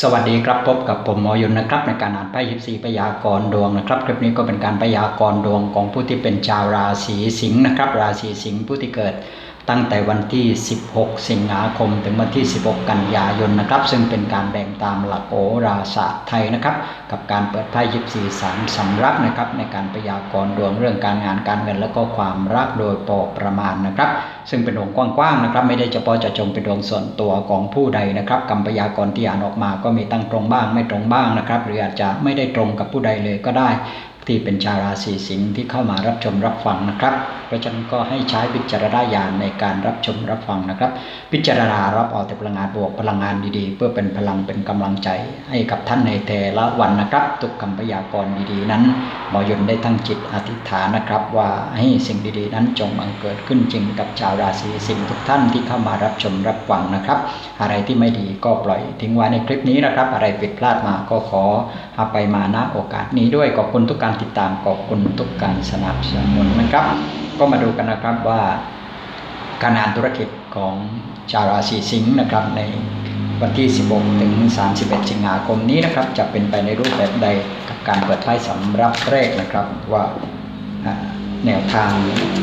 สวัสดีครับพบกับผมหมอยุนนะครับในการอ่านไพ่ยิปซีพยากรณ์ดวงนะครับ คลิปนี้ก็เป็นการพยากรณ์ดวงของผู้ที่เป็นชาวราศีสิงห์นะครับ ราศีสิงห์ผู้ที่เกิด ตั้งแต่วันที่ 16 สิงหาคม ถึงวันที่ 16 กันยายนนะครับ ซึ่งเป็นการแบ่งตามหลักโหราศาสตร์ไทยนะครับ กับการเปิดไพ่ยิปซีสามสำรับนะครับ ในการพยากรณ์ดวงเรื่องการงานการเงิน และก็ความรักโดยพอประมาณนะครับ ซึ่งเป็นดวงกว้างๆนะครับ ไม่ได้เฉพาะเจะจงเป็นดวงส่วนตัวของผู้ใดนะครับคำพยากรณ์ที่อ่านออกมาก็มีตั้งตรงบ้างไม่ตรงบ้างนะครับ หรืออาจจะไม่ได้ตรงกับผู้ใดเลยก็ได้ ที่เป็นชาวราศีสิงห์ที่เข้ามารับชมรับฟังนะครับ เพราะฉะนั้นก็ให้ใช้วิจารณญาณในการรับชมรับฟังนะครับ พิจารณารับเอาแต่พลังงานบวกพลังงานดีๆ เพื่อเป็นพลังเป็นกำลังใจให้กับท่านในแต่ละวันนะครับทุกคำพยากรณ์ดีๆ นั้นหมอยนได้ตั้งจิตอธิษฐานนะครับ ว่าให้สิ่งดีๆ นั้นจงบังเกิดขึ้นจริงกับชาวราศีสิงห์ทุกท่านที่เข้ามารับชมรับฟังนะครับ อะไรที่ไม่ดีก็ปล่อยทิ้งไว้ในคลิปนี้นะครับ อะไรผิดพลาดมาก็ขออภัยมาณโอกาสนี้ด้วยขอบคุณทุกการการติดตามขอบคุณทุกการสนับสนุนนะครับ ก็มาดูกันนะครับว่าการงานธุรกิจของชาวราศีสิงห์นะครับ ในวันที่ 16 ถึง 31 สิงหาคมนี้นะครับ จะเป็นไปในรูปแบบใดกับการเปิดไพ่สำรับแรกนะครับว่าแนวทาง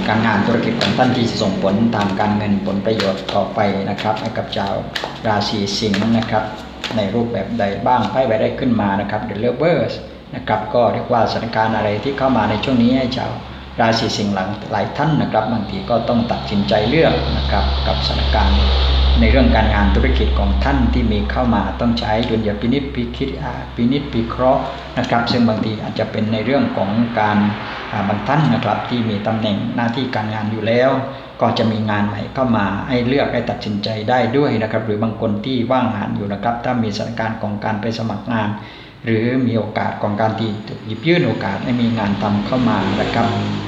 การงานธุรกิจของท่านที่จะส่งผลตามการเงินผลประโยชน์ต่อไปนะครับให้กับชาวราศีสิงห์นะครับ ในรูปแบบใดบ้างไพ่ใบได้ขึ้นมานะครับ The Lovers นะครับ ก็เรียกว่าสถานการณ์อะไรที่เข้ามาในช่วงนี้ให้ชาวราศีสิงห์หลังหลายท่านนะครับ บางทีก็ต้องตัดสินใจเลือกนะครับกับสถานการณ์ในเรื่องการงานธุรกิจของท่านที่มีเข้ามาต้องใช้ดุลยพินิจพิคิดพินิจพิเคราะห์นะครับ ซึ่งบางทีอาจจะเป็นในเรื่องของการบางท่านนะครับที่มีตำแหน่งหน้าที่การงานอยู่แล้ว ก็จะมีงานใหม่เข้ามาให้เลือกให้ตัดสินใจได้ด้วยนะครับ หรือบางคนที่ว่างงานอยู่นะครับ ถ้ามีสถานการณ์ของการไปสมัครงาน หรือมีโอกาสของการที่ถูกหยิบยื่นโอกาสให้มีงานทำเข้ามานะครับ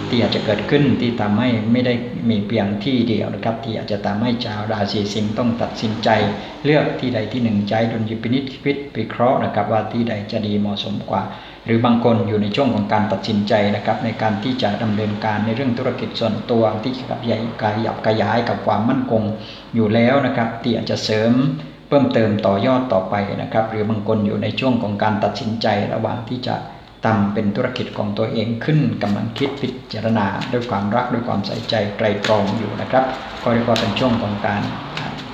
ที่อาจจะเกิดขึ้นที่ทำให้ไม่ได้มีเพียงที่เดียวนะครับ ที่อาจจะทำให้ชาวราศีสิงห์ต้องตัดสินใจเลือกที่ใดที่หนึ่งใจดุลยพินิจพิจพิเคราะห์นะครับ ว่าที่ใดจะดีเหมาะสมกว่า หรือบางคนอยู่ในช่วงของการตัดสินใจนะครับ ในการที่จะดำเนินการในเรื่องธุรกิจส่วนตัวที่ขยับขยับขยายกับความมั่นคงอยู่แล้วนะครับ ที่อาจจะเสริม เพิ่มเติมต่อยอดต่อไปนะครับ หรือบางคนอยู่ในช่วงของการตัดสินใจระหว่างที่จะทำเป็นธุรกิจของตัวเองขึ้นกำลังคิดพิจารณาด้วยความรักด้วยความใส่ใจไตรตรองอยู่นะครับ ก็เรียกว่าเป็นช่วงของการ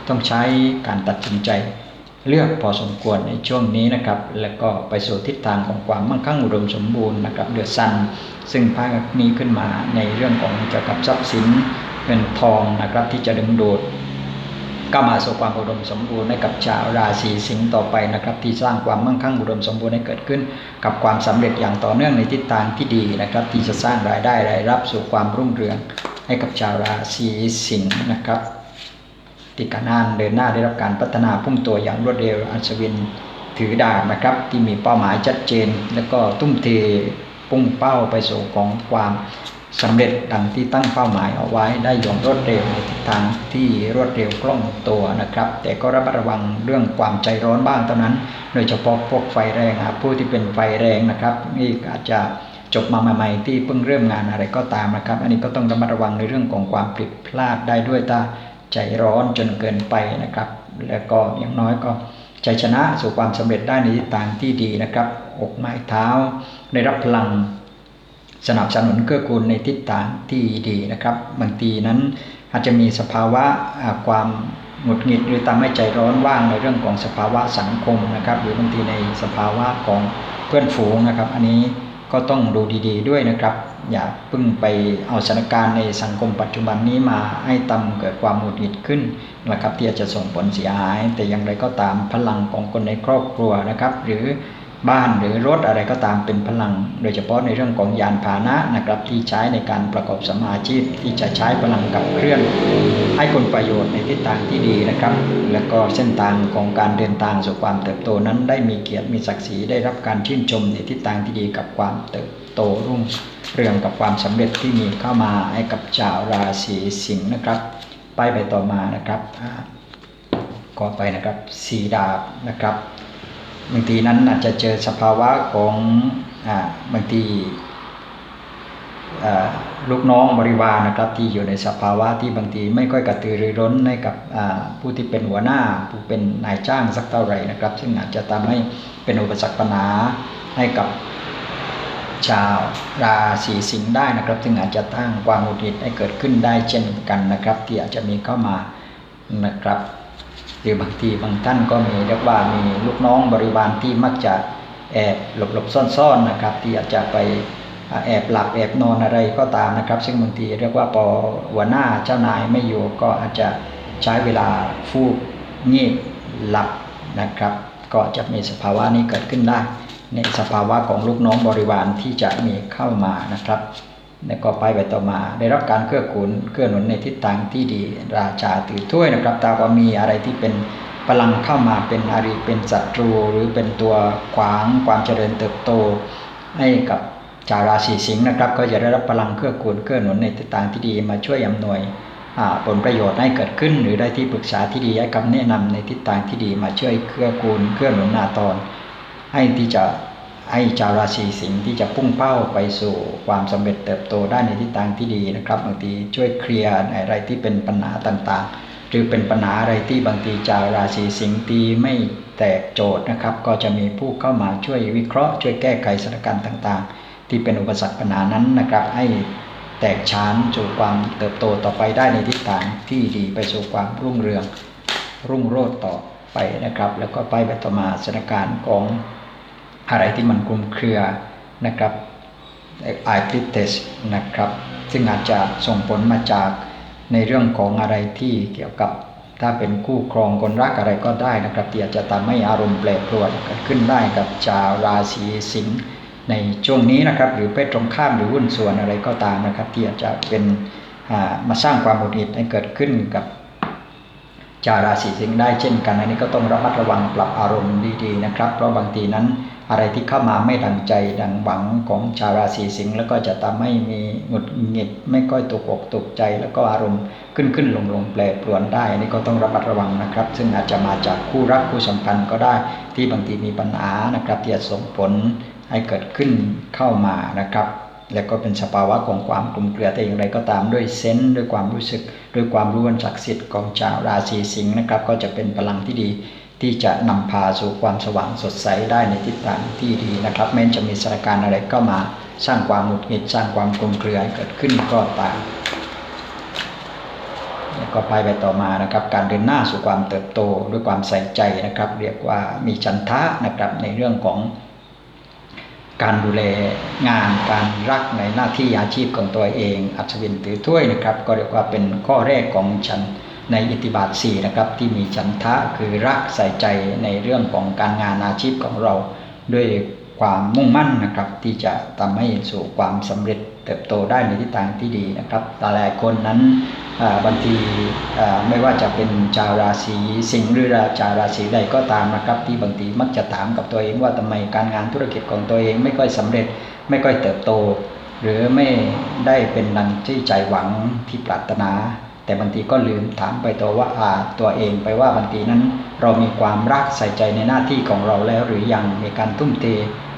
ต้องใช้การตัดสินใจ เลือกพอสมควรในช่วงนี้นะครับ แล้วก็ไปสู่ทิศทางของความมั่งคั่งอุดมสมบูรณ์นะครับเดือดซันซึ่งภาคนี้ขึ้นมาในเรื่องของเกี่ยวกับทรัพย์สินเงินทองนะครับที่จะดึงดูด ก็มาสู่ความอุดมสมบูรณ์ให้กับชาวราศีสิงห์ต่อไปนะครับ ที่สร้างความมั่งคั่งอุดมสมบูรณ์ให้เกิดขึ้น กับความสำเร็จอย่างต่อเนื่องในทิศทางที่ดีนะครับ ที่จะสร้างรายได้รายรับสู่ความรุ่งเรืองให้กับชาวราศีสิงห์นะครับที่การงานเดินหน้าได้รับการพัฒนาพุ่งตัวอย่างรวดเร็วอัศวินถือดาบนะครับ ที่มีเป้าหมายชัดเจน แล้วก็ทุ่มเทพุ่งเป้าไปสู่ของความ สำเร็จดังที่ตั้งเป้าหมายเอาไว้ได้อย่างรวดเร็วในทิศทางที่รวดเร็วคล่องตัวนะครับ แต่ก็ระมัดระวังเรื่องความใจร้อนบ้างเท่านั้น โดยเฉพาะพวกไฟแรงครับผู้ที่เป็นไฟแรงนะครับนี่อาจจะจบมาใหม่ๆที่เพิ่งเริ่มงานอะไรก็ตามนะครับ อันนี้ก็ต้องระมัดระวังในเรื่องของความผิดพลาดได้ด้วยถ้าใจร้อนจนเกินไปนะครับ แล้วก็อย่างน้อยก็ใจชนะสู่ความสำเร็จได้ในทิศทางที่ดีนะครับอกไม้เท้าได้รับพลัง สนับสนุนเกื้อกูลในทิศทางที่ดีนะครับบางทีนั้นอาจจะมีสภาวะความหงุดหงิดหรือทำให้ใจร้อนว่างในเรื่องของสภาวะสังคมนะครับ หรือบางทีในสภาวะของเพื่อนฝูงนะครับ อันนี้ก็ต้องดูดีๆด้วยนะครับ อย่าเพิ่งไปเอาสถานการณ์ในสังคมปัจจุบันนี้มาให้ตำเกิดความหงุดหงิดขึ้นนะครับ ที่อาจจะส่งผลเสียหาย แต่อย่างไรก็ตามพลังของคนในครอบครัวนะครับ หรือ บ้านหรือรถอะไรก็ตามเป็นพลัง โดยเฉพาะในเรื่องของยานพาหนะนะครับที่ใช้ในการประกอบสมมาชีพที่จะใช้พลังกับเคลื่อน ให้คนประโยชน์ในทิศทางที่ดีนะครับ แล้วก็เส้นทางของการเดินทางสู่ความเติบโตนั้น ได้มีเกียรติมีศักดิ์ศรีได้รับการชื่นชมในทิศทางที่ดีกับความเติบโตรุ่งเรืองกับความสำเร็จที่มีเข้ามาให้กับชาวราศีสิงห์นะครับ ไปไปต่อมานะครับอ่าก็ไปนะครับสีดาบนะครับ บางทีนั้นอาจจะเจอสภาวะของอบางทีลูกน้องบริวารนะครับที่อยู่ในสภาวะที่บางทีไม่ค่อยกระตือรือร้นให้กับผู้ที่เป็นหัวหน้า ผู้เป็นนายจ้างสักเท่าไหร่นะครับ ซึ่งอาจจะทำให้เป็นอุปสรรคปัญหาให้กับชาวราศีสิงห์ได้นะครับ ซึ่งอาจจะตั้งความหงุดหงิดให้เกิดขึ้นได้เช่นกันนะครับ ที่อาจจะมีเข้ามานะครับ หรือบางทีบางท่านก็มีเรียกว่ามีลูกน้องบริวารที่มักจะแอบหลบหลบๆซ่อนๆนะครับ ที่อาจจะไปแอบหลับแอบนอนอะไรก็ตามนะครับ ซึ่งบางทีเรียกว่าพอหัวหน้าเจ้านายไม่อยู่ก็อาจจะใช้เวลาฟูกงีบหลับนะครับ ก็จะมีสภาวะนี้เกิดขึ้นได้ ในสภาวะของลูกน้องบริวารที่จะมีเข้ามานะครับ แล้วก็ไปไปต่อมา ได้รับการเกื้อกูลเกื้อหนุนในทิศทางที่ดี ราชาถือถ้วยนะครับตาว่ามีอะไรที่เป็นพลังเข้ามาเป็นอริเป็นศัตรู หรือเป็นตัวขวางความเจริญเติบโต ให้กับชาวราศีสิงห์นะครับ ก็จะได้รับพลังเกื้อกูลเกื้อหนุนในทิศทางที่ดีมาช่วยอำนวยผลประโยชน์ให้เกิดขึ้น หรือได้ที่ปรึกษาที่ดีให้คำแนะนำในทิศทางที่ดีมาช่วยเกื้อกูลเกื้อหนุนนาตอน ให้ที่จะ ให้ชาวราศีสิงห์ที่จะพุ่งเป้าไปสู่ความสำเร็จเติบโตได้ในทิศทางที่ดีนะครับบางทีช่วยเคลียร์อะไรที่เป็นปัญหาต่างๆ หรือเป็นปัญหาอะไรที่บางทีชาวราศีสิงห์ตีไม่แตกโจทย์นะครับ ก็จะมีผู้เข้ามาช่วยวิเคราะห์ช่วยแก้ไขสถานการณ์ต่างๆ ที่เป็นอุปสรรคปัญหานั้นนะครับให้แตกฉานสู่ความเติบโตต่อไปได้ในทิศทางที่ดีไปสู่ความรุ่งเรืองรุ่งโรจน์ต่อไปนะครับ แล้วก็ไปไปต่อมาสถานการณ์ของ อะไรที่มันคลุมเครือนะครับไอพิเตสนะครับ ซึ่งอาจจะส่งผลมาจากในเรื่องของอะไรที่เกี่ยวกับถ้าเป็นคู่ครองคนรักอะไรก็ได้นะครับที่อาจจะทำให้อารมณ์แปรปรวนเกิดขึ้นได้กับชาวราศีสิงห์ในช่วงนี้นะครับ หรือเพศตรงข้ามหรือหุ้นส่วนอะไรก็ตามนะครับ ที่อาจจะเป็นมาสร้างความหงุดหงิดให้เกิดขึ้นกับ ชาวราศีสิงห์ได้เช่นกันอันนี้ก็ต้องระมัดระวังปรับอารมณ์ดีๆนะครับ เพราะบางทีนั้นอะไรที่เข้ามาไม่ดังใจดังหวังของชาวราศีสิงห์แล้วก็จะทำให้มีหงุดหงิดไม่ค่อยตกอกตกใจ แล้วก็อารมณ์ขึ้นขึ้นลงลงแปรปรวนได้อันนี้ก็ต้องระมัดระวังนะครับ ซึ่งอาจจะมาจากคู่รักคู่สัมพันธ์ก็ได้ ที่บางทีมีปัญหานะครับที่จะส่งผลให้เกิดขึ้นเข้ามานะครับ แล้วก็เป็นสภาวะของความกลุ่มเกลียแต่อย่างไรก็ตามด้วยเซนส์ด้วยความรู้สึกด้วยความรู้อันศักดิ์สิทธิ์ของชาวราศีสิงห์นะครับ ก็จะเป็นพลังที่ดีที่จะนำพาสู่ความสว่างสดใสได้ในทิศทางที่ดีนะครับแม้จะมีสถานการณ์อะไรก็มาสร้างความหงุดหงิดสร้างความกลุ่มเกลียให้เกิดขึ้นก็ตามแล้วก็ไปไปต่อมานะครับการเดินหน้าสู่ความเติบโตด้วยความใส่ใจนะครับ เรียกว่ามีฉันทะนะครับในเรื่องของ การดูแลงานการรักในหน้าที่อาชีพของตัวเอง อัศวินถือถ้วยนะครับ ก็เรียกว่าเป็นข้อแรกของฉันในอิทธิบาท4นะครับที่มีฉันทะคือรักใส่ใจในเรื่องของการงานอาชีพของเรา ด้วยความมุ่งมั่นนะครับที่จะทำให้สู่ความสำเร็จ เติบโตได้ในทิศทางที่ดีนะครับแต่หลายคนนั้นบางทีไม่ว่าจะเป็นชาวราศีสิงห์หรือชาวราศีใดก็ตามนะครับ ที่บางทีมักจะถามกับตัวเองว่าทำไมการงานธุรกิจของตัวเองไม่ค่อยสำเร็จ ไม่ค่อยเติบโต หรือไม่ได้เป็นดังที่ใจหวังที่ปรารถนา แต่บางทีก็ลืมถามไปตัวว่าอาตัวเองไปว่าบางทีนั้น เรามีความรักใส่ใจในหน้าที่ของเราแล้วหรือยังมีการทุ่มเท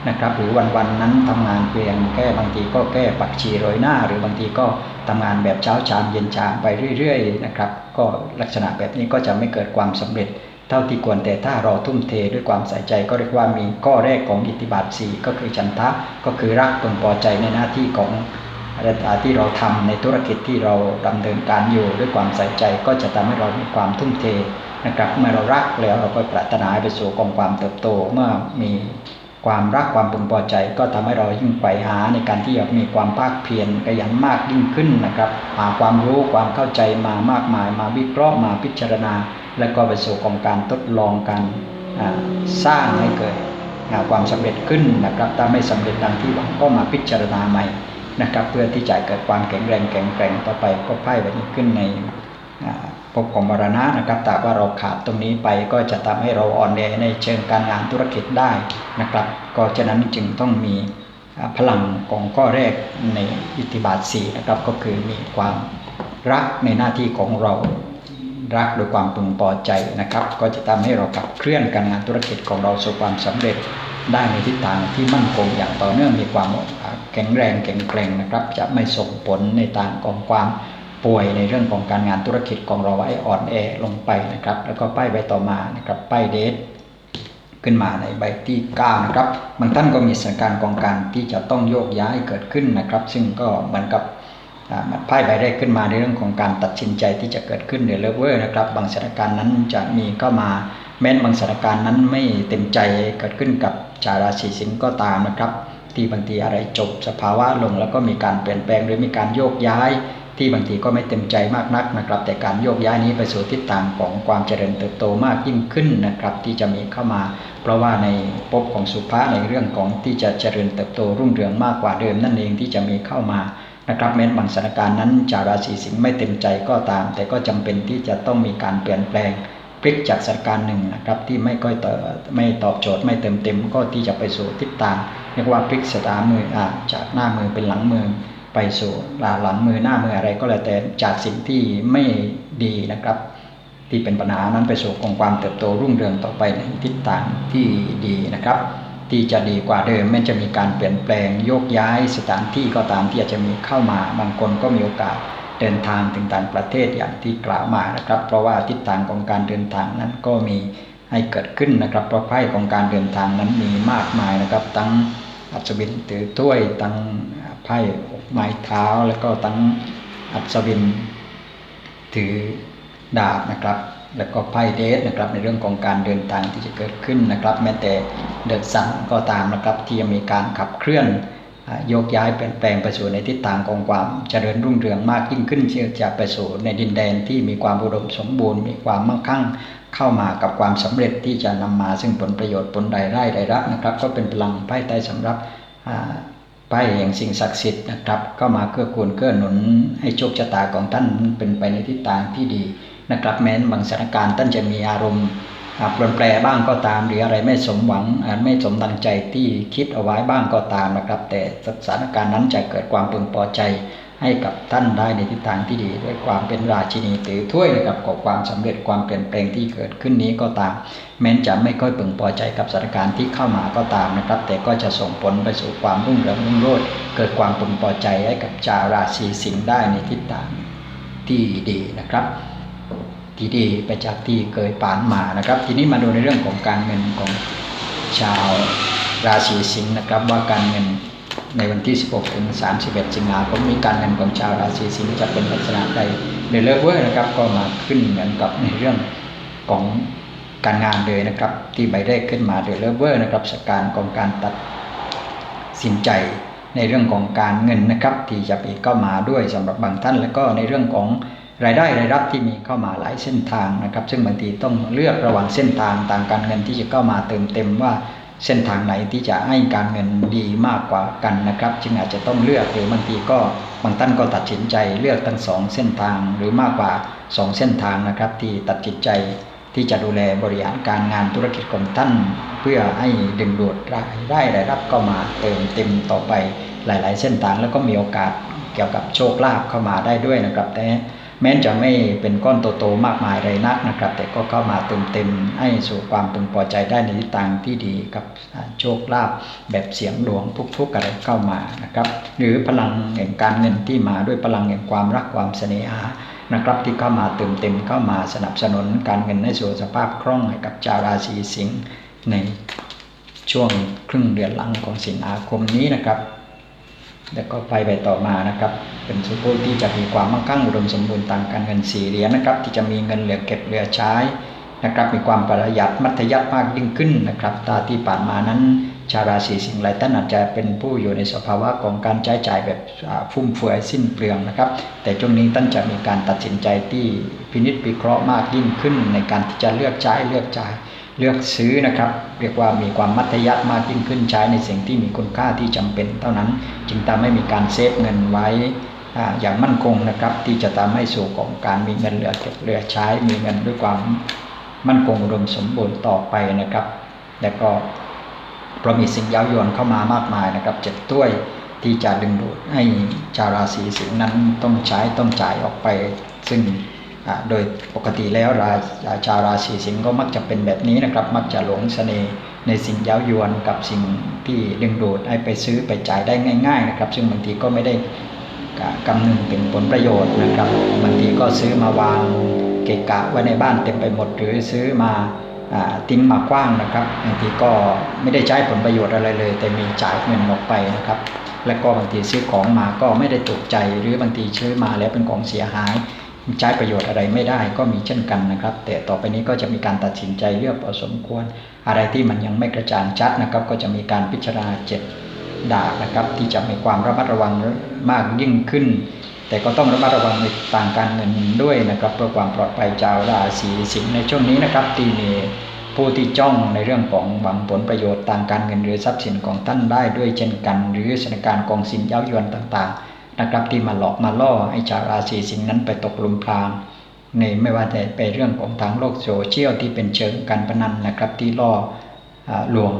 นะครับ หรือวันๆนั้นทำงานเพียงแค่บางทีก็แก้ปักชีโรยหน้า หรือบางทีก็ทำงานแบบเช้าชามเย็นชามไปเรื่อยๆนะครับ ก็ลักษณะแบบนี้ก็จะไม่เกิดความสำเร็จ เท่าที่ควรแต่ถ้าเราทุ่มเทด้วยความใส่ใจก็เรียกว่ามีข้อแรกของอิทธิบาทสี่ก็คือฉันทะก็คือรักพึงพอใจในหน้าที่ของอะไรที่เราทำในธุรกิจที่เราดำเนินการอยู่ด้วยความใส่ใจก็จะทำให้เรามีความทุ่มเทนะครับเมื่อเรารักแล้วเราก็ปรารถนาไปสู่กองความเติบโตเมื่อมี ความรักความพึงพอใจ ก็ทำให้เรายิ่งไปหาในการที่จะมีความภาคเพียรขยันมากยิ่งขึ้นนะครับ หาความรู้ความเข้าใจมามากมาย มาวิเคราะห์มาพิจารณา และก็ไปสู่กองการทดลองการสร้างให้เกิดความสำเร็จขึ้นนะครับ ถ้าไม่สำเร็จดังที่หวังก็มาพิจารณาใหม่นะครับ เพื่อที่จะเกิดความแข็งแรงแข็งแกร่งต่อไปก็พ่แบบนี้ขึ้นใน อ่าภพของมรณะนะครับแต่ว่าเราขาดตรงนี้ไปก็จะทำให้เราอ่อนแอในเชิงการงานธุรกิจได้นะครับ ก็ฉะนั้นจึงต้องมีพลังของข้อแรกในอิทธิบาท4นะครับก็คือมีความรักในหน้าที่ของเรารักโดยความพึงพอใจนะครับ ก็จะทำให้เราขับเคลื่อนการงานธุรกิจของเราสู่ความสำเร็จได้ในทิศทางที่มั่นคงอย่างต่อเนื่องมีความแข็งแรงแข็งแกร่งนะครับ จะไม่ส่งผลในทางของความ ป่วยในเรื่องของการงานธุรกิจของเราไว้อ่อนแอลงไปนะครับ แล้วก็ป้ายใบต่อมานะครับป้ายเดทขึ้นมาในใบที่9นะครับบางท่านก็มีสถานการณ์ของการที่จะต้องโยกย้ายเกิดขึ้นนะครับ ซึ่งก็เหมือนกับไพ่ใบแรกขึ้นมาในเรื่องของการตัดสินใจที่จะเกิดขึ้นในเลเวอร์นะครับ บางสถานการณ์นั้นจะมีเข้ามาแม้นบางสถานการณ์นั้นไม่เต็มใจเกิดขึ้นกับชาราศีสิงห์ก็ตามนะครับ ที่บางทีอะไรจบสภาวะลงแล้วก็มีการเปลี่ยนแปลงหรือมีการโยกย้าย ที่บางทีก็ไม่เต็มใจมากนักนะครับ แต่การโยกย้ายนี้ไปสู่ทิศทางของความเจริญเติบโตมากยิ่งขึ้นนะครับ ที่จะมีเข้ามา เพราะว่าในภพของสุภาในเรื่องของที่จะเจริญเติบโตรุ่งเรืองมากกว่าเดิมนั่นเองที่จะมีเข้ามานะครับแม้บางสถานการณ์นั้นชาวราศีสิงห์ไม่เต็มใจก็ตาม แต่ก็จำเป็นที่จะต้องมีการเปลี่ยนแปลงพลิกจากสถานการณ์หนึ่งนะครับที่ไม่ค่อยตไม่ตอบโจทย์ไม่เต็มเต็มก็ที่จะไปสู่ทิศทางเรียกว่าพลิกสตามืออาจากหน้ามือเป็นหลังมือ ไปสู่หลังมือหน้ามืออะไรก็แล้วแต่จากสิ่งที่ไม่ดีนะครับ ที่เป็นปัญหานั้นไปสู่ของความเติบโตรุ่งเรืองต่อไปในทิศทางที่ดีนะครับ ที่จะดีกว่าเดิมแม้จะมีการเปลี่ยนแปลงโยกย้ายสถานที่ก็ตามที่อาจจะมีเข้ามาบางคนก็มีโอกาสเดินทางถึงต่างประเทศอย่างที่กล่าวมานะครับ เพราะว่าทิศทางของการเดินทางนั้นก็มีให้เกิดขึ้นนะครับเพราะไพ่ของการเดินทางนั้นมีมากมายนะครับ ทั้งอัศวินถือถ้วยทั้งไพ่ ไม้เท้าแล้วก็ทั้งอัศวิน ถือดาบนะครับ แล้วก็ไพ่เดสนะครับในเรื่องของการเดินทางที่จะเกิดขึ้นนะครับ แม้แต่เดินสันก็ตามนะครับที่จะมีการขับเคลื่อนโยกย้ายเปลี่ยนแปลงไปสู่ในทิศทางของความเจริญรุ่งเรืองมากยิ่งขึ้นที่จะไปสู่ในดินแดนที่มีความอุดมสมบูรณ์ มีความมั่งคั่งเข้ามากับความสำเร็จที่จะนำมาซึ่งผลประโยชน์ผลใดไร่ใดรับนะครับ ก็เป็นพลังไพ่ใต้สำหรับ พ่แห่งสิ่งศักดิ์สิทธิ์นะครับ ก็มาเกื้อกูลเกื้อหนุนให้โชคชะตาของท่านเป็นไปในทิศทางที่ดีนะครับแม้นบางสถานการณ์ท่านจะมีอารมณ์ปลนแปรบ้างก็ตาม หรืออะไรไม่สมหวังไม่สมดังใจที่คิดเอาไว้บ้างก็ตามนะครับ แต่สถานการณ์นั้นจะเกิดความพึงพอใจ ให้กับท่านได้ในทิศทางที่ดี ด้วยความเป็นราชินีถือถ้วยนะครับกับความสำเร็จความเปลี่ยนแปลงที่เกิดขึ้นนี้ก็ตาม แม้นจะไม่ค่อยพึงพอใจกับสถานการณ์ที่เข้ามาก็ตามนะครับ แต่ก็จะส่งผลไปสู่ความรุ่งเรืองรุ่งโรจน์เกิดความพึงพอใจให้กับชาวราศีสิงห์ได้ในทิศทางที่ดีนะครับที่ดีไปจากที่เคยผ่านมานะครับ ทีนี้มาดูในเรื่องของการเงินของชาวราศีสิงห์นะครับ ว่าการเงิน ในวันที่ 16 ถึง 31 สิงหาคมมีการเงินของชาวราศีสิงห์จะเป็นลักษณะใดในเลิกเวอร์นะครับ ก็มาขึ้นเหมือนกับในเรื่องของการงานเลยนะครับ ที่ใบแรกขึ้นมาเดลเวอร์นะครับสการของการตัดสินใจในเรื่องของการเงินนะครับ ที่จะมีเข้ามาด้วยสำหรับบางท่าน แล้วก็ในเรื่องของรายได้รายรับที่มีเข้ามาหลายเส้นทางนะครับ ซึ่งบางทีต้องเลือกระหว่างเส้นทางต่างการเงินที่จะเข้ามาเติมเต็มว่า เส้นทางไหนที่จะให้การเงินดีมากกว่ากันนะครับ จึงอาจจะต้องเลือกหรือบางทีก็บางท่านก็ตัดสินใจเลือกทั้งสองเส้นทางหรือมากกว่า 2 เส้นทางนะครับ ที่ตัดสินใจที่จะดูแลบริหารการงานธุรกิจของท่าน เพื่อให้ดึงดูดรายได้รายรับก็มาเติมเต็มต่อไปหลาย ๆ เส้นทางแล้วก็มีโอกาสเกี่ยวกับโชคลาภเข้ามาได้ด้วยนะครับแต่ แม้จะไม่เป็นก้อนโตๆมากมายเลยนักนะครับ แต่ก็เข้ามาเติมเต็มให้สู่ความพึงพอใจได้ในทิศทางที่ดีกับโชคลาภแบบเสียงดวงทุกๆอะไรเข้ามานะครับ หรือพลังแห่งการเงินที่มาด้วยพลังแห่งความรักความเสน่หานะครับที่เข้ามาเติมเต็มเข้ามาสนับสนุนการเงินให้สู่สภาพคล่องให้กับชาวราศีสิงห์ในช่วงครึ่งเดือนหลังของสิงหาคมนี้นะครับ แล้วก็ไปไปต่อมานะครับ เป็นสุภที่จะมีความมั่งคั่งอุดมสมบูรณ์ต่างการเงินสี่เหรียญนะครับ ที่จะมีเงินเหลือเก็บเหลือใช้นะครับ มีความประหยัดมัธยัติมากยิ่งขึ้นนะครับตาที่ผ่านมานั้นชาราศีสิงห์หลายท่านอาจจะเป็นผู้อยู่ในสภาวะของการใช้จ่ายแบบฟุ่มเฟือยสิ้นเปลืองนะครับ แต่ช่วงนี้ท่านจะมีการตัดสินใจที่พินิจพิเคราะห์มากยิ่งขึ้น ในการที่จะเลือกใช้เลือกจ่าย เลือกซื้อนะครับ เรียกว่ามีความมัธยัติมากยิ่งขึ้นใช้ในสิ่งที่มีคุณค่าที่จำเป็นเท่านั้น จึงทำให้มีการเซฟเงินไว้อย่างมั่นคงนะครับ ที่จะทำให้สู่ของการมีเงินเหลือเก็บเหลือใช้มีเงินด้วยความมั่นคงอุดมสมบูรณ์ต่อไปนะครับ และก็เพราะมีสิ่งย้ายวนเข้ามามากมายนะครับเจ็ดต้วยที่จะดึงดูดให้ชาวราศีสิงห์นั้นต้องใช้ต้องจ่ายออกไป ซึ่ง โดยปกติแล้วราชาวราศีสิงห์ก็มักจะเป็นแบบนี้นะครับ มักจะหลงเสน่ห์ในสิ่งเย้ายวนกับสิ่งที่ดึงดูดให้ไปซื้อไปจ่ายได้ง่าย ๆ นะครับ ซึ่งบางทีก็ไม่ได้กำนึงถึงผลประโยชน์นะครับบางทีก็ซื้อมาวางเกะกะไว้ในบ้านเต็มไปหมด หรือซื้อมาทิ้งมากว้างนะครับบางทีก็ไม่ได้ใช้ผลประโยชน์อะไรเลย แต่มีจ่ายเงินออกไปนะครับ และก็บางทีซื้อของมาก็ไม่ได้ถูกใจ หรือบางทีซื้อมาแล้วเป็นของเสียหาย ใช้ประโยชน์อะไรไม่ได้ก็มีเช่นกันนะครับ แต่ต่อไปนี้ก็จะมีการตัดสินใจเลือกพอสมควร อะไรที่มันยังไม่กระจ่างชัดนะครับ ก็จะมีการพิจารณาเจ็ดดาบนะครับ ที่จะมีความระมัดระวังมากยิ่งขึ้น แต่ก็ต้องระมัดระวังในต่างการเงินด้วยนะครับเพื่อความปลอดภัยชาวราศีสิงห์ในช่วงนี้นะครับที่มีผู้ที่จ้องในเรื่องของหวังผลประโยชน์ทางการเงินหรือทรัพย์สินของท่านได้ด้วยเช่นกัน หรือสถานการณ์กองสินเย้ายวนต่างๆ นะครับที่มาหลอกมาล่อให้ชาวราศีสิงห์นั้นไปตกลุมพรางในไม่ว่าจะเป็นเรื่องของทางโลกโซเชียลที่เป็นเชิงการพนันนะครับ ที่ล่อหลวง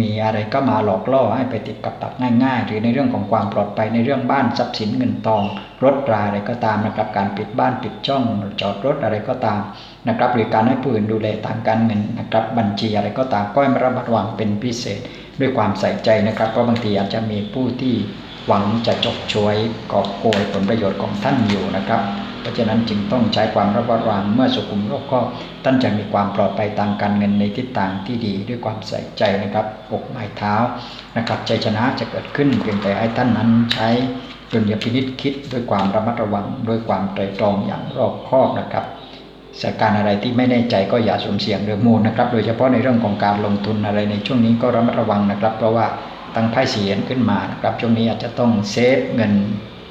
มีอะไรก็มาหลอกล่อให้ไปติดกับตักง่าย ๆ หรือในเรื่องของความปลอดภัยในเรื่องบ้านทรัพย์สินเงินทองรถราอะไรก็ตามนะครับการปิดบ้านปิดช่องจอดรถอะไรก็ตามนะครับหรือการให้ผู้อื่นดูแลทางการเงินนะครับบัญชีอะไรก็ตามก็ให้ระมัดระวังเป็นพิเศษด้วยความใส่ใจนะครับเพราะบางทีอาจจะมีผู้ที่ หวังจะจบช่วยกอบโกยผลประโยชน์ของท่านอยู่นะครับ เพราะฉะนั้นจึงต้องใช้ความระมัดระวังเมื่อสุขุมโลกก็ท่านจะมีความปลอดภัยทางการเงินในทิศทางที่ดีด้วยความใส่ใจนะครับอกไม้เท้านะครับใจชนะจะเกิดขึ้นเพียงแต่ให้ท่านนั้นใช้ดุลยพินิษคิดด้วยความระมัดระวังด้วยความไตรตรองอย่างรอบคอบนะครับสถานการณ์อะไรที่ไม่แน่ใจก็อย่าสมเสี่ยงหรือมูลนะครับ โดยเฉพาะในเรื่องของการลงทุนอะไรในช่วงนี้ก็ระมัดระวังนะครับ เพราะว่า ตั้งไพ่เสียนขึ้นมานะครับช่วงนี้อาจจะต้องเซฟเงิน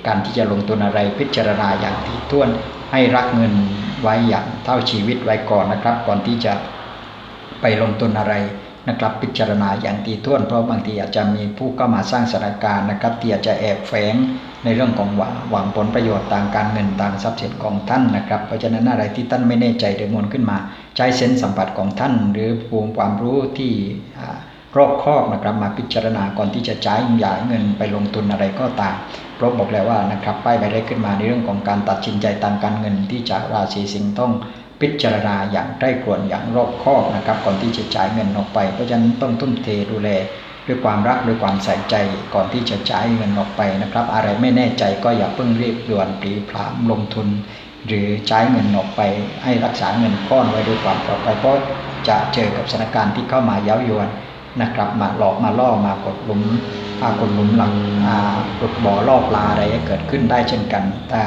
การที่จะลงทุนอะไรพิจารณาอย่างถี่ถ้วนให้รักเงินไว้อย่างเท่าชีวิตไว้ก่อนนะครับ ก่อนที่จะไปลงทุนอะไรนะครับพิจารณาอย่างถี่ถ้วนเพราะบางทีอาจจะมีผู้เข้ามาสร้างสถานการณ์นะครับที่อาจจะแอบแฝงในเรื่องของหวังผลประโยชน์ทางการเงินทางทรัพย์สินของท่านนะครับ เพราะฉะนั้นอะไรที่ท่านไม่แน่ใจเดือดมนขึ้นมา ใช้เซนส์สัมผัสของท่าน หรือภูมิความรู้ที่ รอบคอบนะครับมาพิจารณาก่อนที่จะจ่ายหย่าเงินไปลงทุนอะไรก็ตามพราะบอกแล้วว่านะครับป้ายใบได้ขึ้นมาในเรื่องของการตัดสินใจทางการเงินที่จะราศีสิงห์ต้องพิจารณาอย่างใกล้ควรอย่างรอบคอบนะครับก่อนที่จะจ่ายเงินออกไปเพราะฉะนั้นต้องทุ่มเทดูแลด้วยความรักด้วยความใส่ใจก่อนที่จะจ่ายเงินออกไปนะครับ อะไรไม่แน่ใจก็อย่าเพิ่งรีบด่วนปรีพรามลงทุน หรือใช้เงินออกไป ให้รักษาเงินก้อนไว้ด้วยความปลอดภัยเพราะจะเจอกับสถานการณ์ที่เข้ามาเย้ายวน นะครับ มาหลอกมาล่อมากดลุมพากดลุมหลังกดบ่อล่อปลาอะไรเกิดขึ้นได้เช่นกัน ถ้า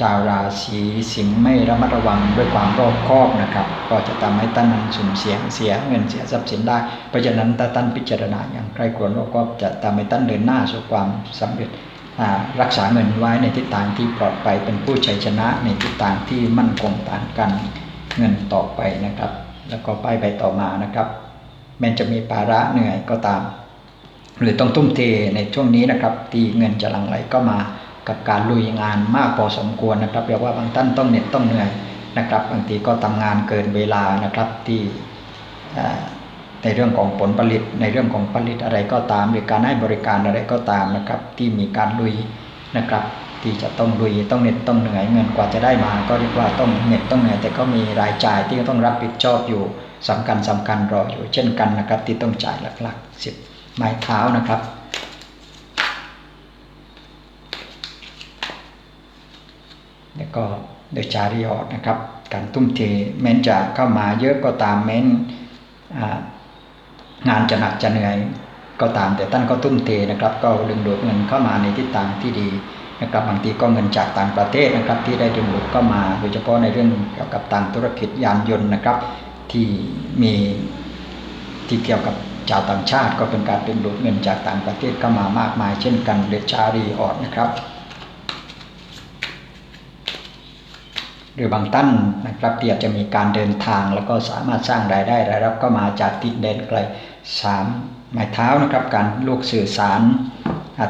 ชาวราศีสิงห์ไม่ระมัดระวังด้วยความรอบคอบนะครับ ก็จะทำให้ท่านนั้นสุ่มเสียงเสียเงินเสียทรัพย์สินได้ เพราะฉะนั้นถ้าท่านพิจารณาอย่างใกล้ควรรอบคอบจะทำให้ท่านเดินหน้าสู่ความสำเร็จรักษาเงินไว้ในทิศทางที่ปลอดภัยเป็นผู้ชัยชนะในทิศทางที่มั่นคงทางการเงินต่อไปนะครับ แล้วก็ไปไปต่อมานะครับ แม้จะมีภาระเหนื่อยก็ตาม หรือต้องทุ่มเทในช่วงนี้นะครับ ที่เงินจะหลั่งไหลก็มากับการลุยงานมากพอสมควรนะครับเรียกว่าบางท่านต้องเหน็ดต้องเหนื่อยนะครับบางทีก็ทำงานเกินเวลานะครับที่ในเรื่องของผลผลิต ในเรื่องของผลิตอะไรก็ตาม หรือการให้บริการอะไรก็ตามนะครับ ที่มีการลุยนะครับ ที่จะต้องลุยต้องเหน็ดต้องเหนื่อยเงินกว่าจะได้มา ก็เรียกว่าต้องเหน็ดต้องเหนื่อยแต่ก็มีรายจ่ายที่ต้องรับผิดชอบอยู่ สำคัญสำคัญรออยู่เช่นกันนะครับ ที่ต้องจ่ายหลักๆสิบไม้เท้านะครับแล้วก็โดยจาริออดนะครับ การตุ้มเทแม้นจะเข้ามาเยอะก็ตามแม้นงานจะหนักจะเหนื่อยก็ตามแต่ท่านก็ตุ้มเทนะครับ ก็ดึงดูดเงินเข้ามาในทิศทางที่ดีนะครับบางทีก็เงินจากต่างประเทศนะครับ ที่ได้ดึงดูดเข้ามา โดยเฉพาะในเรื่องเกี่ยวกับต่างธุรกิจยานยนต์นะครับ ที่มีที่เกี่ยวกับชาวต่างชาติก็เป็นการดึงดูดเงินจากต่างประเทศเข้ามามากมาย เช่นกันเดชารีออดนะครับ หรือบางท่านนะครับที่อาจจะมีการเดินทางแล้วก็สามารถสร้างรายได้รายรับก็มาจากทิศเดนไกลสามไม้เท้านะครับ การลูกสื่อสาร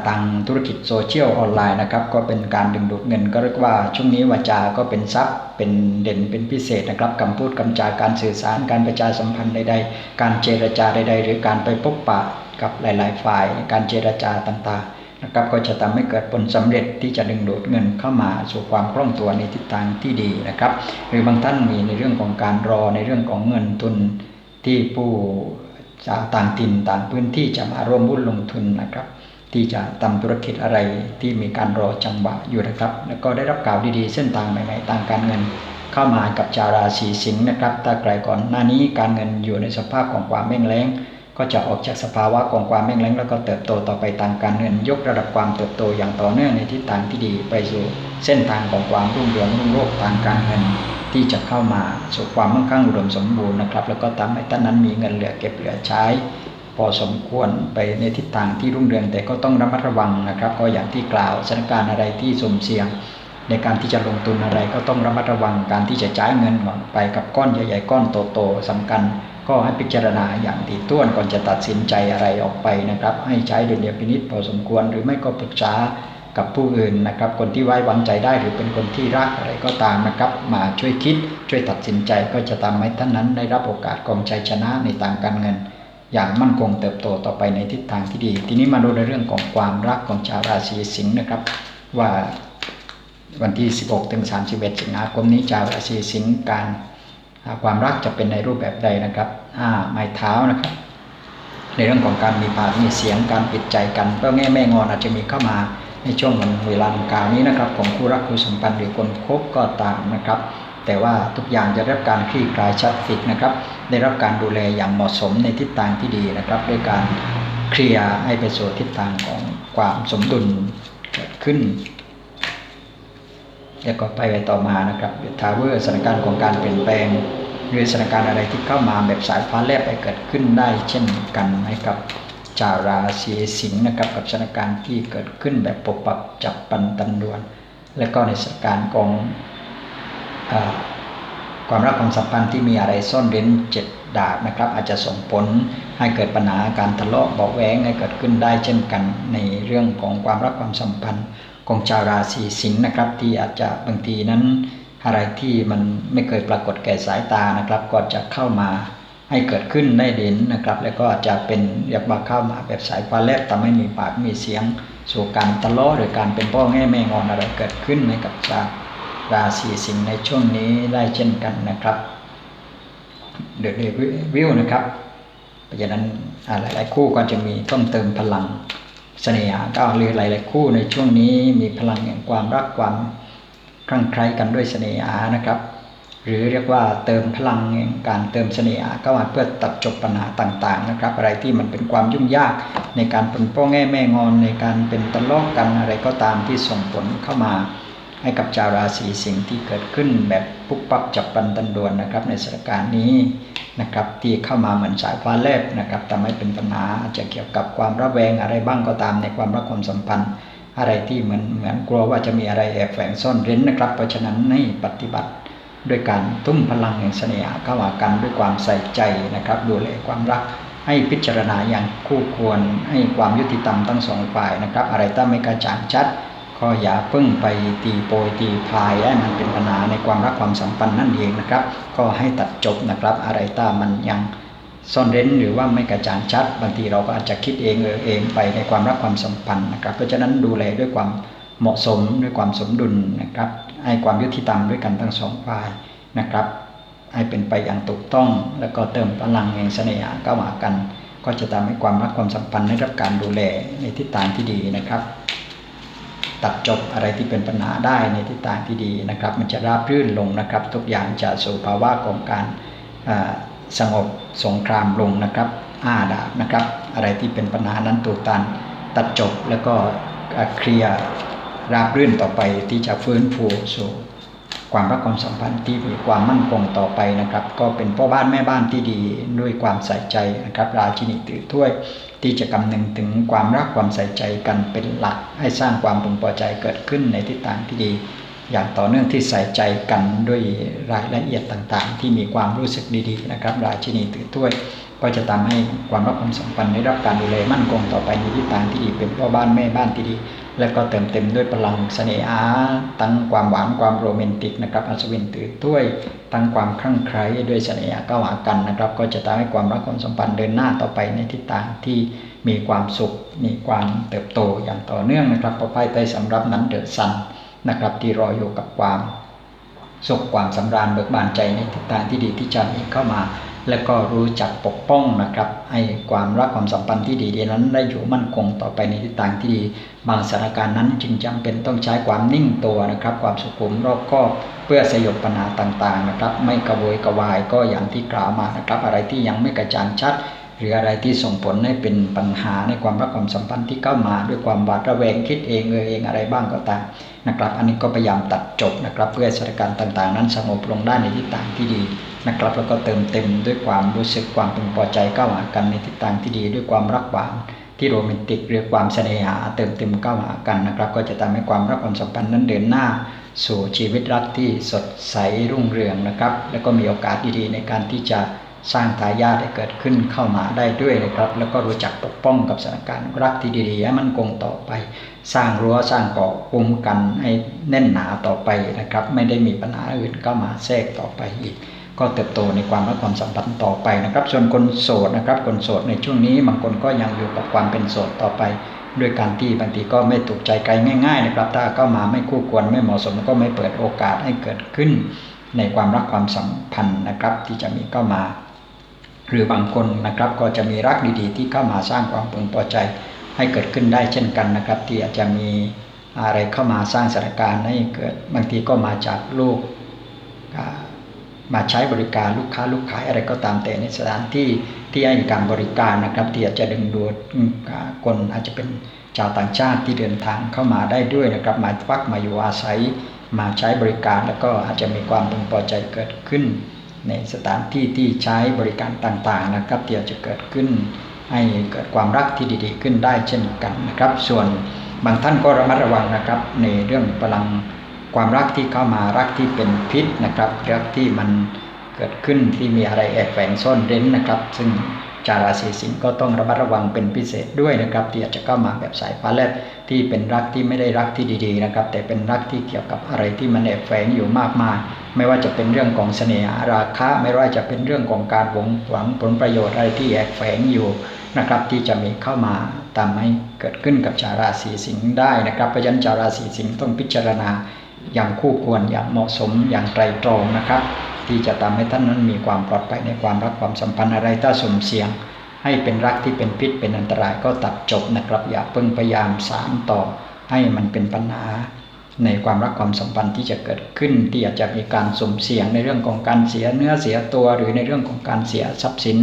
ทางธุรกิจโซเชียลออนไลน์นะครับก็เป็นการดึงดูดเงินก็เรียกว่าช่วงนี้วาจาก็เป็นทรัพย์เป็นเด่นเป็นพิเศษนะครับคำพูดคำจาการสื่อสารการประชาสัมพันธ์ใดๆ การเจรจาใด ๆ หรือการไปพบปะกับหลาย ๆ ฝ่าย การเจรจาต่างๆนะครับก็จะทำให้เกิดผลสำเร็จที่จะดึงดูดเงินเข้ามาสู่ความคล่องตัวในทิศทางที่ดีนะครับ หรือบางท่านมีในเรื่องของการรอในเรื่องของเงินทุนที่ผู้จากต่างถิ่นต่างพื้นที่จะมาร่วมหุ้นลงทุนนะครับ ที่จะทำธุรกิจอะไรที่มีการรอจังหวะอยู่นะครับ แล้วก็ได้รับข่าวดีๆ เส้นทางใหม่ๆทางการเงิน เข้ามากับชาวราศีสิงห์นะครับถ้าไกลก่อนหน้านี้การเงินอยู่ในสภาพของความแม่งแล้ง ก็จะออกจากสภาวะของความแม่งแล้ง แล้วก็เติบโตต่อไปทางการเงิน ยกระดับความเติบโตอย่างต่อเนื่องในทิศทางที่ดีไปสู่เส้นทางของความรุ่งเรืองรุ่งโรจน์ทางการเงินที่จะเข้ามาสู่ความมั่งคั่งอุดมสมบูรณ์นะครับ แล้วก็ทำให้ท่านนั้นมีเงินเหลือเก็บเหลือใช้ พอสมควรไปในทิศทางที่รุ่งเรืองแต่ก็ต้องระมัดระวังนะครับ ก็อย่างที่กล่าวสถานการณ์อะไรที่สมเสี่ยง ในการที่จะลงทุนอะไรก็ต้องระมัดระวังการที่จะจ่ายเงินก่อนไปกับก้อนใหญ่ๆก้อนโตๆสำคัญ ก็ให้พิจารณาอย่างถี่ถ้วนก่อนจะตัดสินใจอะไรออกไปนะครับ ให้ใช้ดุลยพินิษพอสมควรหรือไม่ก็ปรึกษากับผู้อื่นนะครับ คนที่ไว้วางใจได้หรือเป็นคนที่รักอะไรก็ตามนะครับ มาช่วยคิดช่วยตัดสินใจก็จะทำให้ท่านนั้นได้รับโอกาสกองชัยชนะในทางการเงิน อย่างมั่นคงเติบโตต่อไปในทิศทางที่ดี ทีนี้มาดูในเรื่องของความรักของชาวราศีสิงห์นะครับ ว่าวันที่ 16ถึง31 สิงหาคมนี้ชาวราศีสิงห์การความรักจะเป็นในรูปแบบใดนะครับอ่าไม้เท้านะครับ ในเรื่องของการมีปากมีเสียงการปิดใจกันก็แง่แม่งอนอาจจะมีเข้ามาในช่วงวันเวลาดังกล่าวนี้นะครับของคู่รักคู่สัมพันธ์หรือคนคบก็ตามนะครับ แต่ว่าทุกอย่างจะได้รับการคลี่คลายชัดฟิกนะครับ ได้รับการดูแลอย่างเหมาะสมในทิศทางที่ดีนะครับ ด้วยการเคลียร์ให้ไปสู่ทิศทางของความสมดุลเกิดขึ้นแล้วก็ไปไปต่อมานะครับทาวเวอร์สถานการณ์ของการเปลี่ยนแปลงหรือสถานการณ์อะไรที่เข้ามาแบบสายฟ้าแลบไปเกิดขึ้นได้เช่นกันให้กับชาวราศีสิงห์นะครับกับสถานการณ์ที่เกิดขึ้นแบบปกปักจับปันตันดวน และก็ในสถานการณ์ของอ ความรักความสัมพันธ์ที่มีอะไรซ่อนเร้นเจ็ดดาบนะครับ อาจจะส่งผลให้เกิดปัญหาการทะเลาะเบาะแวงให้เกิดขึ้นได้เช่นกันในเรื่องของความรักความสัมพันธ์ของชาวราศีสิงห์นะครับ ที่อาจจะบางทีนั้นอะไรที่มันไม่เคยปรากฏแก่สายตานะครับ ก็จะเข้ามาให้เกิดขึ้นได้เด่นนะครับ แล้วก็จะเป็นเรียกว่าเข้ามาแบบสายฟ้าแลบทำให้มีปากมีเสียง สู่การทะเลาะหรือการเป็นพ่อแง่แม่งอนอะไรเกิดขึ้นในกับชาว ราศีสิงห์ในช่วงนี้ได้เช่นกันนะครับเดือดวิวนะครับเพราะฉะนั้นหลาย ๆ คู่ก็จะมีต้องเติมพลังเสน่หาก็หรือหลาย ๆ คู่ในช่วงนี้มีพลังแห่งความรักความคลั่งไคล้กันด้วยเสน่หานะครับ หรือเรียกว่าเติมพลังแห่งการเติมเสน่หาเข้ามาเพื่อตัดจบปัญหาต่าง ๆ นะครับ อะไรที่มันเป็นความยุ่งยากในการเป็นพ่อแง่แม่งอนในการเป็นตลอกกันอะไรก็ตามที่ส่งผลเข้ามา ให้กับชาวราศีสิงห์ที่เกิดขึ้นแบบปุ๊บปั๊บจับปันตันดวนนะครับ ในสถานการณ์นี้นะครับที่เข้ามาเหมือนสายฟ้าแลบนะครับทำให้เป็นปัญหาอาจจะเกี่ยวกับความระแวงอะไรบ้างก็ตามในความรักความสัมพันธ์ อะไรที่เหมือนเหมือนกลัวว่าจะมีอะไรแอบแฝงซ่อนเร้นนะครับ เพราะฉะนั้นให้ปฏิบัติด้วยการทุ่มพลังแห่งเสน่หาเข้าหากันด้วยความใส่ใจนะครับดูแลความรักให้พิจารณาอย่างคู่ควรให้ความยุติธรรมทั้งสองฝ่ายนะครับ อะไรถ้าไม่กระจ่างชัด ก็อย่าเพิ่งไปตีโปยตีพายให้มันเป็นปัญหาในความรักความสัมพันธ์นั่นเองนะครับ ก็ให้ตัดจบนะครับ อะไรถ้ามันยังซ่อนเร้นหรือว่าไม่กระจ่างชัด บางทีเราก็อาจจะคิดเองเออเองไปในความรักความสัมพันธ์นะครับ เพราะฉะนั้นดูแลด้วยความเหมาะสมด้วยความสมดุลนะครับ ให้ความยุติธรรมด้วยกันทั้งสองฝ่ายนะครับ ให้เป็นไปอย่างถูกต้องแล้วก็เติมพลังแห่งเสน่หาเข้ามากัน ก็จะทำให้ความรักความสัมพันธ์ได้รับการดูแลในทิศทางที่ดีนะครับ ตัดจบอะไรที่เป็นปัญหาได้ในทิศทางที่ดีนะครับ มันจะราบรื่นลงนะครับ ทุกอย่างจะสู่ภาวะของการสงบสงครามลงนะครับอาดาบนะครับ อะไรที่เป็นปัญหานั้นตูตัน ตัดจบแล้วก็เคลียร์ราบรื่นต่อไปที่จะฟื้นฟูสู่ความรักความสัมพันธ์ที่มีความมั่นคงต่อไปนะครับ ก็เป็นพ่อบ้านแม่บ้านที่ดีด้วยความใส่ใจนะครับ ราชินีถือถ้วย ที่จะกำนึงถึงความรักความใส่ใจกันเป็นหลัก ให้สร้างความพึงพอใจเกิดขึ้นในทิศทางที่ดีอย่างต่อเนื่องที่ใส่ใจกันด้วยรายละเอียดต่างๆ ที่มีความรู้สึกดีๆนะครับราชินีถือถ้วย ก็จะทำให้ความรักความสัมพันธ์ได้รับการดูแลมั่นคงต่อไปในทิศทางที่ดีเป็นพ่อบ้านแม่บ้านที่ดี และก็เติมเต็มด้วยพลังเสน่หาตั้งความหวานความโรแมนติกนะครับอัศวินถือถ้วยตั้งความคลั่งไคล้ด้วยเสน่หาก็หากันนะครับ ก็จะทำให้ความรักความสัมพันธ์เดินหน้าต่อไปในทิศทางที่มีความสุข มีความเติบโตอย่างต่อเนื่องนะครับพอไพ่ใต้สำรับนั้นเดือดซันนะครับ ที่รออยู่กับความสุขความสำราญเบิกบานใจในทิศทางที่ดีที่จะมีเข้ามา และก็รู้จักปกป้องนะครับ ให้ความรักความสัมพันธ์ที่ดีๆนั้นได้อยู่มั่นคงต่อไปในทิศทางที่ดี บางสถานการณ์นั้นจึงจำเป็นต้องใช้ความนิ่งตัวนะครับ ความสุขุมรอบคอบเพื่อสยบปัญหาต่างๆนะครับ ไม่กระโวยกระวายก็อย่างที่กล่าวมานะครับ อะไรที่ยังไม่กระจ่างชัด หรืออะไรที่ส่งผลให้เป็นปัญหาในความรักความสัมพันธ์ที่เข้ามา ด้วยความบาดระแวงคิดเองเออเองอะไรบ้างก็ตามนะครับ อันนี้ก็พยายามตัดจบนะครับ เพื่อสถานการณ์ต่างๆ นั้นสงบลงได้ในทิศทางที่ดีนะครับ แล้วก็เติมเต็มด้วยความรู้สึกความพึงพอใจเข้าหากันในทิศทางที่ดี ด้วยความรักหวานที่โรแมนติกหรือความเสน่หาเติมเต็มเข้าหากันนะครับ ก็จะทำให้ความรักความสัมพันธ์นั้นเดินหน้า สู่ชีวิตรักที่สดใสรุ่งเรืองนะครับ แล้วก็มีโอกาสดีๆในการที่จะ สร้างทายาทให้เกิดขึ้นเข้ามาได้ด้วยนะครับ แล้วก็รู้จักปกป้องกับสถานการณ์รักที่ดีๆให้มันคงต่อไป สร้างรั้วสร้างเกาะคุ้มกันให้แน่นหนาต่อไปนะครับ ไม่ได้มีปัญหาอื่นเข้ามาแทรกต่อไปอีก ก็เติบโตในความรักความสัมพันธ์ต่อไปนะครับ ส่วนคนโสดนะครับคนโสดในช่วงนี้บางคนก็ยังอยู่กับความเป็นโสดต่อไปด้วยการที่บางทีก็ไม่ถูกใจใครง่ายๆนะครับ ถ้าเข้ามาไม่คู่ควรไม่เหมาะสมก็ไม่เปิดโอกาสให้เกิดขึ้น ในความรักความสัมพันธ์นะครับ ที่จะมีเข้ามา หรือบางคนนะครับก็จะมีรักดีๆ ที่เข้ามาสร้างความพึงพอใจให้เกิดขึ้นได้เช่นกันนะครับ ที่อาจจะมีอะไรเข้ามาสร้างสถานการณ์ให้เกิดบางทีก็มาจากลูกมาใช้บริการลูกค้าลูกขายอะไรก็ตามแต่ในสถานที่ที่ให้การบริการนะครับ ที่อาจจะดึงดูดคนอาจจะเป็นชาวต่างชาติที่เดินทางเข้ามาได้ด้วยนะครับ มาพักมาอยู่อาศัยมาใช้บริการแล้วก็อาจจะมีความพึงพอใจเกิดขึ้น ในสถานที่ที่ใช้บริการต่างๆนะครับที่อาจะเกิดขึ้นให้เกิดความรักที่ดีๆ ขึ้นได้เช่นกันนะครับ ส่วนบางท่านก็ระมัดระวังนะครับ ในเรื่องพลังความรักที่เข้ามารักที่เป็นพิษนะครับรักที่มันเกิดขึ้นที่มีอะไรแอบแฝงซ่อนเร้นนะครับ ซึ่งจาราศีสิงห์ก็ต้องระมัดระวังเป็นพิเศษด้วยนะครับ ที่อาจจะเข้ามาแบบสายฟ้าแลบที่เป็นรักที่ไม่ได้รักที่ดีๆนะครับ แต่เป็นรักที่เกี่ยวกับอะไรที่มันแอบแฝงอยู่มากมาย ไม่ว่าจะเป็นเรื่องของเสน่หาราคะ ไม่ว่าจะเป็นเรื่องของการหวงหวังผลประโยชน์อะไรที่แอบแฝงอยู่นะครับ ที่จะมีเข้ามาตามให้เกิดขึ้นกับชาวราศีสิงห์ได้นะครับเพราะฉะนั้นชาวราศีสิงห์ต้องพิจารณาอย่างคู่ควรอย่างเหมาะสมอย่างไตรตรองนะครับ ที่จะทำให้ท่านนั้นมีความปลอดภัยในความรักความสัมพันธ์อะไรถ้าสมเสียง ให้เป็นรักที่เป็นพิษเป็นอันตรายก็ตัดจบนะครับอย่าเพิ่งพยายามสารต่อให้มันเป็นปัญหา ในความรักความสัมพันธ์ที่จะเกิดขึ้นที่อาจจะมีการสมเสียงในเรื่องของการเสียเนื้อเสียตัว หรือในเรื่องของการเสียทรัพย์สิน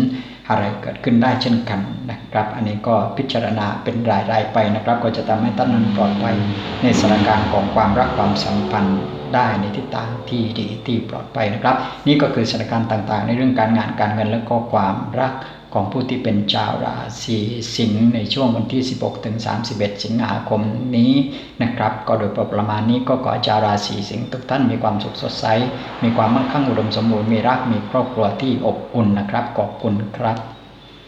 อะไรเกิดขึ้นได้เช่นกันนะครับ อันนี้ก็พิจารณาเป็นรายๆไปนะครับ ก็จะทำให้ท่านนั้นปลอดภัยในสถานการณ์ของความรักความสัมพันธ์ได้ในทิศทางที่ดีที่ปลอดภัยนะครับ นี่ก็คือสถานการณ์ต่างๆ ในเรื่องการงานการเงินและก็ความรัก ของผู้ที่เป็นชาวราศีสิงห์ในช่วงวันที่ 16 ถึง 31 สิงหาคมนี้นะครับ ก็โดยประมาณนี้ก็ขอชาวราศีสิงห์ทุกท่านมีความสุขสดใส มีความมั่งคั่งอุดมสมบูรณ์มีรักมีครอบครัวที่อบอุ่นนะครับ ขอบคุณครับ